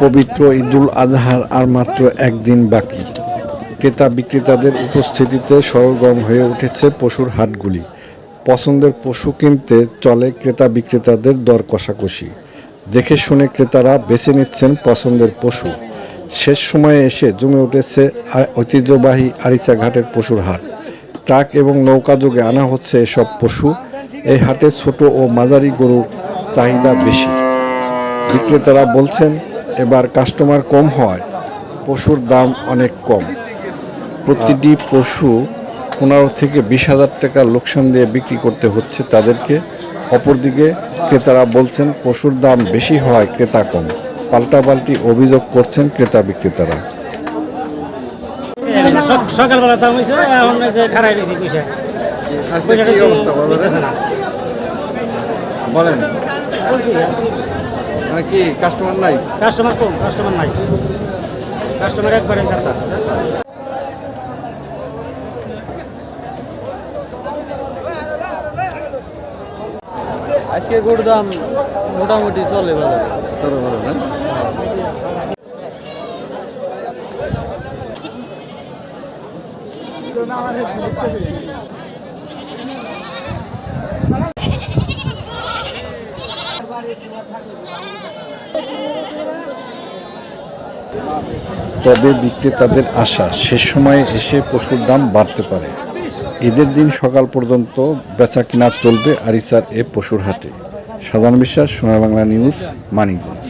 পবিত্র ঈদুল আজহার আর মাত্র একদিন বাকি। ক্রেতা বিক্রেতাদের উপস্থিতিতে সরগরম হয়ে উঠেছে পশুর হাটগুলি। পছন্দের পশু কিনতে চলে ক্রেতা বিক্রেতাদের দর কষাকষি। দেখে শুনে ক্রেতারা বেছে নিচ্ছেন পছন্দের পশু। শেষ সময়ে এসে জমে উঠেছে ঐতিহ্যবাহী আরিচা ঘাটের পশুর হাট। ট্রাক এবং নৌকা যোগে আনা হচ্ছে এসব পশু। এই হাটে ছোট ও মাঝারি গরুর চাহিদা বেশি। বিক্রেতারা বলছেন এবার কাস্টমার কম হওয়ায় পশুর দাম অনেক কম। প্রতিটি পশু পনেরো থেকে বিশ হাজার টাকা লোকসান দিয়ে বিক্রি করতে হচ্ছে তাদেরকে। অপরদিকে ক্রেতারা বলছেন পশুর দাম বেশি হওয়ায় ক্রেতা কম। পাল্টাপাল্টি অভিযোগ করছেন ক্রেতা বিক্রেতারা। সকালবেলা দাম হয়েছে এখন যে খারাই দিয়েছি পয়সা। বলেন? মানে কি কাস্টমার নাই? কাস্টমার কম কাস্টমার নাই। কাস্টমার একবারে যাতা আজকে গরুর দাম মোটামুটি চলে বাজারে চলো বলো না? তবে বিক্রেতাদের আশা শেষ সময়ে এসে পশুর দাম বাড়তে পারে। ঈদের দিন সকাল পর্যন্ত বেচা কিনা চলবে আরিসার এ পশুর হাটে। সাধারণ বিশ্বাস সোনার বাংলা নিউজ, মানিকগঞ্জ।